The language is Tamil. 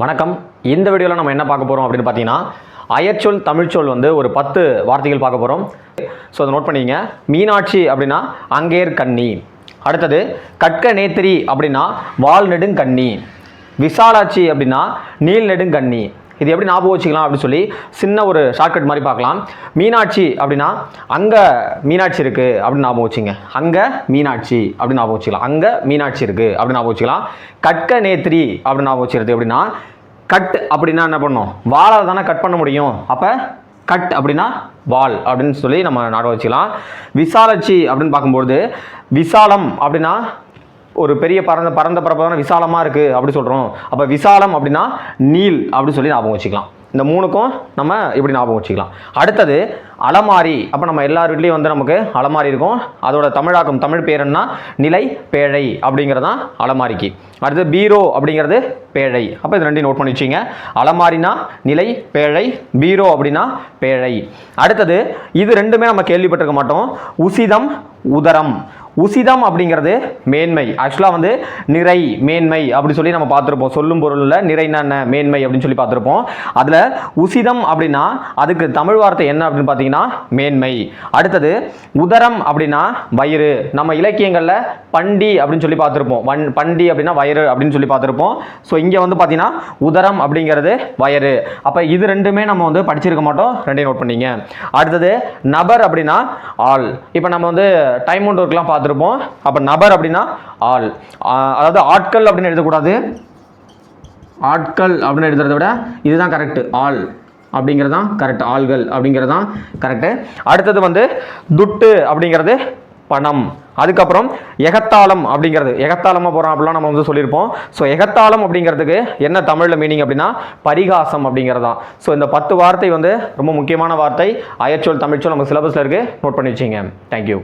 வணக்கம். இந்த வீடியோவில் நம்ம என்ன பார்க்க போகிறோம் அப்படின்னு பார்த்தீங்கன்னா அயற்சொல் தமிழ்ச்சொல் வந்து ஒரு பத்து வார்த்தைகள் பார்க்க போகிறோம் ஸோ அதை நோட் பண்ணிங்க மீனாட்சி அப்படின்னா அங்கேர் கண்ணி. அடுத்தது கற்க நேத்திரி அப்படின்னா வால் நெடுங்கண்ணி விசாலாட்சி அப்படின்னா நீல் நெடுங்கண்ணி இது எப்படி ஞாபகம் வச்சுக்கலாம் அப்படின்னு சொல்லி சின்ன ஒரு ஷார்ட்கட் மாதிரி பார்க்கலாம். மீனாட்சி அப்படின்னா அங்கே மீனாட்சி இருக்குது அப்படின்னு ஞாபகம் வச்சுங்க. அங்கே மீனாட்சி அப்படின்னு ஞாபகம் வச்சுக்கலாம். அங்கே மீனாட்சி இருக்குது அப்படின்னு ஞாபகம் வச்சுக்கலாம். கற்க நேத்திரி அப்படின்னு ஞாபகம் வச்சுக்கிறது அப்படின்னா கட் அப்படின்னா என்ன பண்ணும்? வாழை தானே கட் பண்ண முடியும். அப்போ கட் அப்படின்னா வால் அப்படின்னு சொல்லி நம்ம நாட வச்சுக்கலாம். விசாலாட்சி அப்படின்னு பார்க்கும்பொழுது விசாலம் அப்படின்னா ஒரு பெரிய பரந்த பரந்த பரப்பதான விசாலமாக இருக்குது அப்படி சொல்கிறோம் அப்போ விசாலம் அப்படின்னா நீல் அப்படின்னு சொல்லி ஞாபகம் வச்சுக்கலாம். இந்த மூணுக்கும் நம்ம இப்படி ஞாபகம் வச்சுக்கலாம். அடுத்தது அலமாரி. அப்போ நம்ம எல்லார் வீட்லேயும் வந்து நமக்கு அலமாரி இருக்கும். அதோட தமிழாக்கம் தமிழ் பேர் என்ன நிலை பேழை அப்படிங்கிறது தான் அலமாரிக்கு. அடுத்து பீரோ அப்படிங்கிறது பேழை. அப்போ இது ரெண்டையும் நோட் பண்ணி வச்சிங்க. அலமாரினா நிலை பேழை பீரோ அப்படின்னா பேழை. அடுத்தது இது ரெண்டுமே நம்ம கேள்விப்பட்டிருக்க மாட்டோம். உசிதம் உதரம். உசிதம் அப்படிங்கிறது மேன்மை. ஆக்சுவலாக வந்து நிறை மேன்மை அப்படி சொல்லி நம்ம பார்த்துருப்போம். சொல்லும் பொருளில் நிறைனா என்ன மேன்மை அப்படின்னு சொல்லி பார்த்துருப்போம். அதில் உசிதம் அப்படின்னா அதுக்கு தமிழ் வார்த்தை என்ன அப்படின்னு பார்த்தீங்கன்னா மேன்மை. அடுத்தது உதரம் அப்படின்னா வயிறு. நம்ம இலக்கியங்களில் பண்டி அப்படின்னு சொல்லி பார்த்துருப்போம். வன் பண்டி அப்படின்னா வயிறு அப்படின்னு சொல்லி பார்த்துருப்போம். ஸோ இங்கே வந்து பார்த்தீங்கன்னா உதரம் அப்படிங்கிறது வயிறு. அப்போ இது ரெண்டுமே நம்ம வந்து படிச்சிருக்க மாட்டோம். ரெண்டையும் நோட் பண்ணிங்க. அடுத்தது நபர் அப்படின்னா ஆள். இப்போ நம்ம வந்து டைம் ஒன்று ஒர்க்லாம் பார்த்துருப்போம். அப்போ நபர் அப்படின்னா ஆள். அதாவது ஆட்கள் அப்படின்னு எழுதக்கூடாது. ஆட்கள் அப்படின்னு எழுதுறதை விட இதுதான் கரெக்ட் ஆள் அப்படிங்கிறது தான் கரெக்ட் ஆள்கள் அப்படிங்கிறது தான் கரெக்டு அடுத்தது வந்து துட்டு அப்படிங்கிறது பணம். அதுக்கப்புறம் எகத்தாளம் அப்படிங்கிறது. எகத்தாளமாக போகிறோம் அப்படிலாம் நம்ம வந்து சொல்லியிருப்போம். ஸோ எகத்தாளம் அப்படிங்கிறதுக்கு என்ன தமிழில் மீனிங் அப்படின்னா பரிகாசம் அப்படிங்கிறது தான். ஸோ இந்த பத்து வார்த்தை வந்து ரொம்ப முக்கியமான வார்த்தை. அயற்சொல் தமிழ்ச்சொல் நம்ம சிலபஸில் இருக்குது நோட் பண்ணி வச்சிங்க தேங்க்யூ